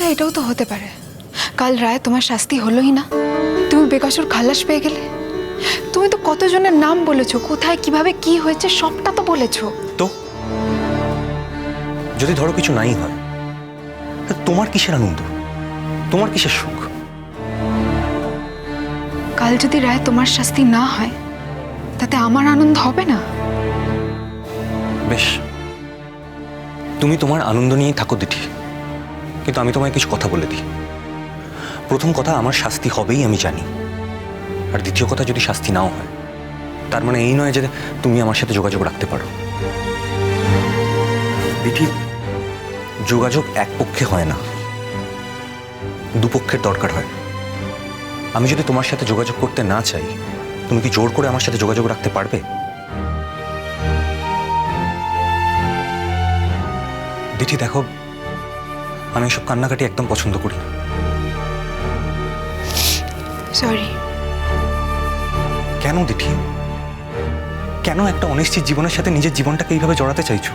আচ্ছা এটাও তো হতে পারে। কাল রায় তোমার শাস্তি হলোই না। তুমি বেকাসুর খালাস পেয়ে গেলে। তুমি তো কতজনের নাম বলেছ কোথায় কীভাবে কি হয়েছে সবটা তো বলেছ। তো? যদি ধরো কিছু নাই হয় তোমার কিসের আনন্দ? তোমার কিসের সুখ? কাল যদি রায় তোমার শাস্তি না হয় তাতে আমার আনন্দ হবে না? বেশ। তুমি তোমার আনন্দ নিয়েই থাকো দিঠি। কিন্তু আমি তোমায় কিছু কথা বলে দিই। প্রথম কথা, আমার শাস্তি হবেই আমি জানি। আর দ্বিতীয় কথা, যদি শাস্তি নাও হয়, তার মানে এই নয় যে তুমি আমার সাথে যোগাযোগ রাখতে পারো। দিঠি যোগাযোগ এক পক্ষে হয় না। দুপক্ষের দরকার হয়। আমি যদি তোমার সাথে যোগাযোগ করতে না চাই, তুমি কি জোর করে আমার সাথে যোগাযোগ রাখতে পারবে? দিঠি, দেখো আমি এসব কান্নাকাটি একদম পছন্দ করি না। সরি কেন দিঠি? কেন একটা অনিশ্চিত জীবনের সাথে নিজের জীবনটাকে এইভাবে জড়াতে চাইছো?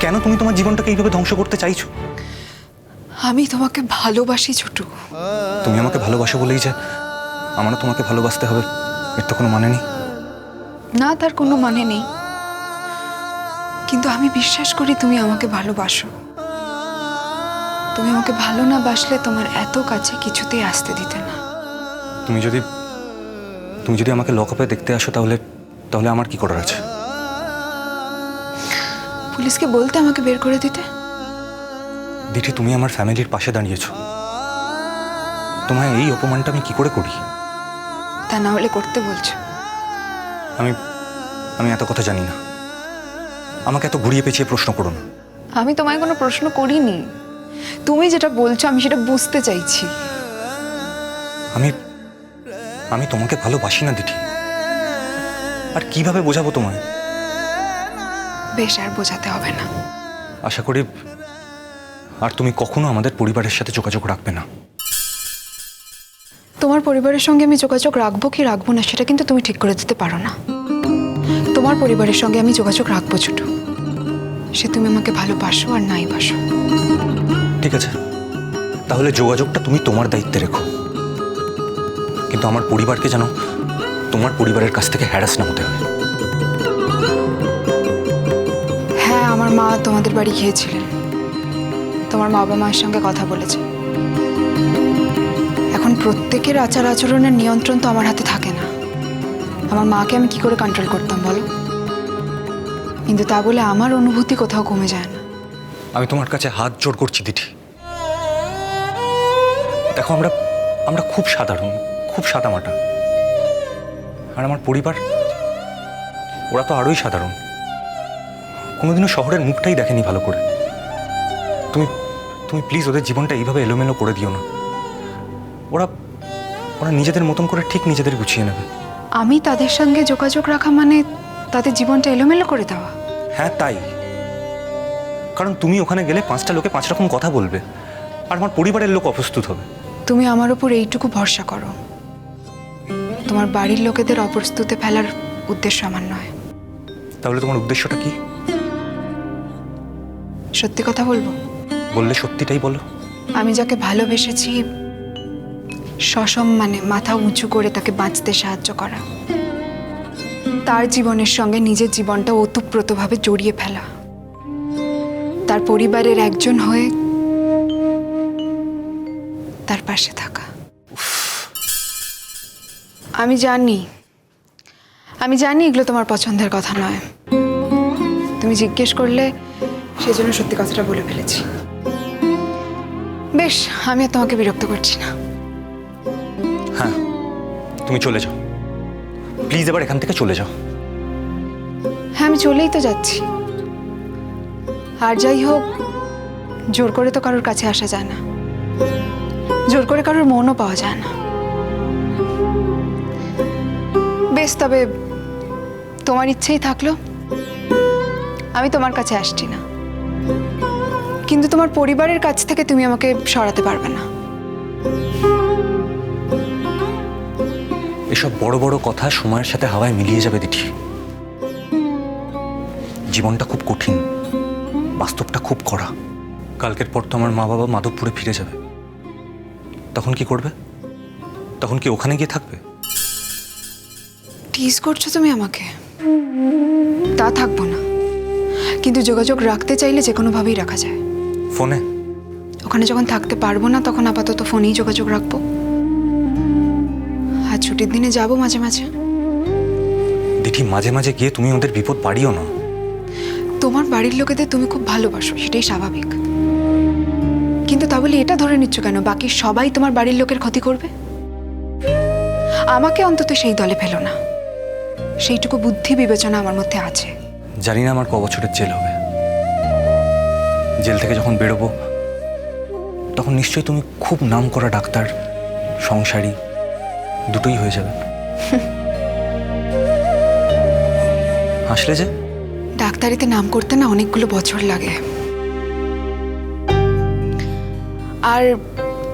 কেন তুমি তোমার জীবনটাকে এইভাবে ধ্বংস করতে চাইছো? আমি তোমাকে ভালোবাসি ছোটু। তুমি আমাকে ভালোবাসো বলেই যে আমারও তোমাকে ভালোবাসতে হবে এর তো কোনো মানে নেই। না তার কোনো মানে নেই। কিন্তু আমি বিশ্বাস করি তুমি আমাকে ভালোবাসো। তুমি আমাকে ভালো না বাসলে তোমার এত কাছে কিছুতেই আসতে দিতে না। তুমি যদি তুমি যদি আমাকে লকআপে দেখতে আসো তাহলে তাহলে আমার কি করার আছে? পুলিশকে বলতে আমাকে বের করে দিতে? দিঠি তুমি আমার ফ্যামিলির পাশে দাঁড়িয়েছো। তোমায় এই অপমানটা আমি কি করে করি? তা না হলে করতে বলছো। আমি আমি এত কথা জানি না। আমাকে এত ঘুরিয়ে পেঁচিয়ে প্রশ্ন করো না। আমি তোমায় কোনো প্রশ্ন করিনি। তুমি যেটা বলছো আমি সেটা বুঝতে চাইছি। আমি আমি তোমাকে ভালোবাসি না দিঠি আর কীভাবে বোঝাবো তোমায়? বেশ আর বোঝাতে হবে না। আশা করি আর তুমি কখনো আমাদের পরিবারের সাথে যোগাযোগ রাখবে না। তোমার পরিবারের সঙ্গে আমি যোগাযোগ রাখব কি রাখব না সেটা কিন্তু তুমি ঠিক করে দিতে পারো না। তোমার পরিবারের সঙ্গে আমি যোগাযোগ রাখব ছোট। সে তুমি আমাকে ভালোবাসো আর নাই বাসো। ঠিক আছে। তাহলে যোগাযোগটা তুমি তোমার দায়িত্বে রেখো। কিন্তু আমার পরিবারকে যেন তোমার পরিবারের কাছ থেকে হ্যারাস না হতে হয় হ্যাঁ আমার মা তোমাদের বাড়ি গিয়েছিলেন। তোমার মা বাবা মায়ের সঙ্গে কথা বলেছে। এখন প্রত্যেকের আচার আচরণের নিয়ন্ত্রণ তো আমার হাতে থাকে না। আমার মাকে আমি কি করে কন্ট্রোল করতাম বলো? কিন্তু তা বলে আমার অনুভূতি কোথাও কমে যায় না। আমি তোমার কাছে হাত জোর করছি দিঠি। দেখো আমরা আমরা খুব সাধারণ খুব সাদামাটা। আর আমার পরিবার ওরা তো আরোই সাধারণ। কোনোদিনও শহরের মুখটাই দেখেনি ভালো করে। তুমি তুমি প্লিজ ওদের জীবনটা এইভাবে এলোমেলো করে দিও না। ওরা ওরা নিজেদের মতন করে ঠিক নিজেদের গুছিয়ে নেবে। আমি তাদের সঙ্গে যোগাযোগ রাখা মানে তাদের জীবনটা এলোমেলো করে দেওয়া? হ্যাঁ তাই। কারণ তুমি ওখানে গেলে পাঁচটা লোকে পাঁচ রকম কথা বলবে। আর আমার পরিবারের লোক অপ্রস্তুত হবে। তুমি আমার উপর এইটুকু ভরসা করো। তোমার বাড়ির লোকেদের অপ্রস্তুতে ফেলার উদ্দেশ্য আমার নয়। তাহলে তোমার উদ্দেশ্যটা কি? সত্যি কথা বলব? বললে সত্যিটাই বলো। আমি যাকে ভালোবেসেছি সসম্মানে মাথা উঁচু করে তাকে বাঁচতে সাহায্য করা। তার জীবনের সঙ্গে নিজের জীবনটা ওতপ্রোতভাবে জড়িয়ে ফেলা। তার পরিবারের একজন হয়ে তার পাশে থাকা। আমি জানি আমি জানি এগুলো তোমার পছন্দের কথা নয়। তুমি জিজ্ঞেস করলে সেজন্য সত্যি কথাটা বলে ফেলেছি। বেশ আমি আর তোমাকে বিরক্ত করছি না। হ্যাঁ তুমি চলে যাও। প্লিজ এবার এখান থেকে চলে যাও। হ্যাঁ আমি চলেই তো যাচ্ছি। আর যাই হোক, জোর করে তো কারোর কাছে আসা যায় না। জোর করে কারোর মনও পাওয়া যায় না। বেশ, তবে তোমার ইচ্ছেই থাকল। আমি তোমার কাছে আসছি না। কিন্তু তোমার পরিবারের কাছ থেকে তুমি আমাকে সরাতে পারবে না। এসব বড় বড় কথা সময়ের সাথে হাওয়ায় মিলিয়ে যাবে, দিঠি। জীবনটা খুব কঠিন। বাস্তবটা খুব কড়া। কালকের পর তো আমার মা বাবা মাধবপুরে ফিরে যাবে। তখন কি করবে? তখন কি ওখানে গিয়ে থাকবে? টিজ করছ তুমি আমাকে। তা থাকব না। কিন্তু যোগাযোগ রাখতে চাইলে যে কোনোভাবেই রাখা যায়। ফোনে? ওখানে যখন থাকতে পারব না তখন আপাতত ফোনেই যোগাযোগ রাখব। আর ছুটির দিনে যাব মাঝে মাঝে। দিঠি মাঝে মাঝে গিয়ে তুমি ওদের বিপদ বাড়িও না। তোমার বাড়ির লোকেদের তুমি খুব ভালোবাসো সেটাই স্বাভাবিক। কিন্তু তা বলে এটা ধরে নিচ্ছ কেন? বাকি সবাই তোমার বাড়ির লোকের ক্ষতি করবে? আমাকে অন্তত সেই দলে ফেলো না। সেইটুকু বুদ্ধি বিবেচনা আমার মধ্যে আছে। জানি না আমার ক বছরের জেল হবে। জেল থেকে যখন বেরোবো তখন নিশ্চয়ই তুমি খুব নাম করা ডাক্তার সংসারী দুটোই হয়ে যাবে। হাসলে যে? ডাক্তারিতে নাম করতে না অনেকগুলো বছর লাগে। আর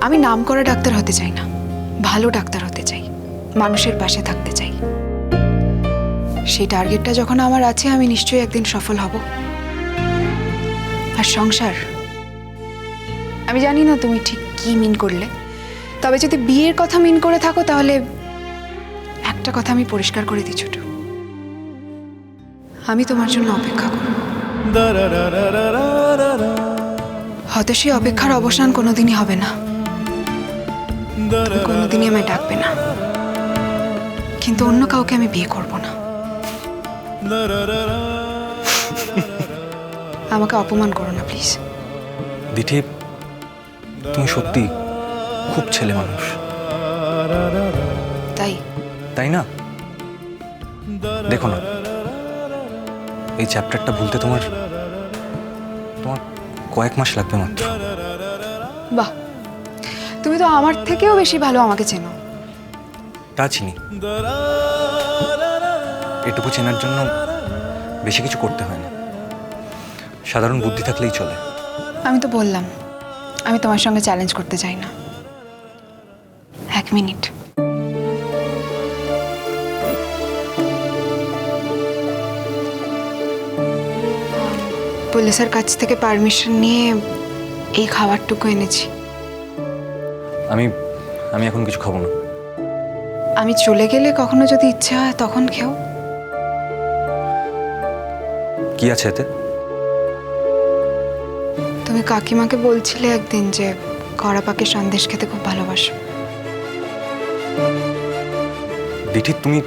আমি নাম করা ডাক্তার হতে চাই না, ভালো ডাক্তার হতে চাই, মানুষের পাশে থাকতে চাই। সেই টার্গেটটা যখন আমার আছে, আমি নিশ্চয়ই একদিন সফল হব। আর সংসার, আমি জানি না তুমি ঠিক কি মিন করলে। তবে যদি বিয়ের কথা মিন করে থাকো, তাহলে একটা কথা আমি পরিষ্কার করে দিই ছোট। আমি তোমার জন্য অপেক্ষা করব। হয়তো সেই অপেক্ষার অবসান কোনোদিনই হবে না। কোনোদিনই আমায় ডাকবে না। কিন্তু অন্য কাউকে আমি বিয়ে করব না। আমাকে অপমান করো না প্লিজ। দিঠি তুমি সত্যি খুব ছেলে মানুষ। তাই? তাই না? দেখো না এই চ্যাপ্টারটা ভুলতে তোমার তোমার কয়েক মাস লাগবে মাত্র। বাহ তুমি তো আমার থেকেও বেশি ভালো আমাকে চেনো। তা চিনি। এটুকু চেনার জন্য বেশি কিছু করতে হয় না। সাধারণ বুদ্ধি থাকলেই চলে। আমি তো বললাম আমি তোমার সঙ্গে চ্যালেঞ্জ করতে চাই না। এক মিনিট। পুলিশের কাছ থেকে পারমিশন নিয়ে এই খাবারটুকু এনেছি। আমি আমি এখন কিছু খাব না। আমি চলে গেলে কখনো যদি ইচ্ছে হয় তখন খেও। কি আছে এতে? তুমি কাকিমাকে বলছিলে একদিন যে কড়া পাকে সন্দেশ খেতে খুব ভালোবাসো। দিঠি তুমি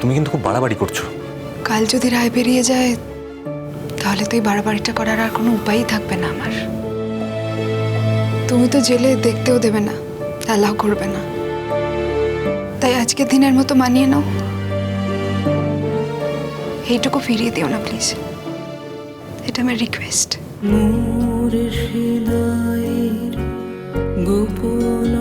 তুমি কিন্তু খুব বাড়াবাড়ি করছ। কাল যদি রায় বেরিয়ে যায় তাহলে তো এই বাড়াবাড়িটা করার আর কোনো উপায়ই থাকবে না আমার। তুমি তো জেলে দেখতেও দেবে না, অ্যালাউ করবে না। তাই আজকে দিনের মতো মানিয়ে নাও। এইটুকু ফিরিয়ে দিও না, প্লিজ। এটা আমার রিকোয়েস্ট গোপন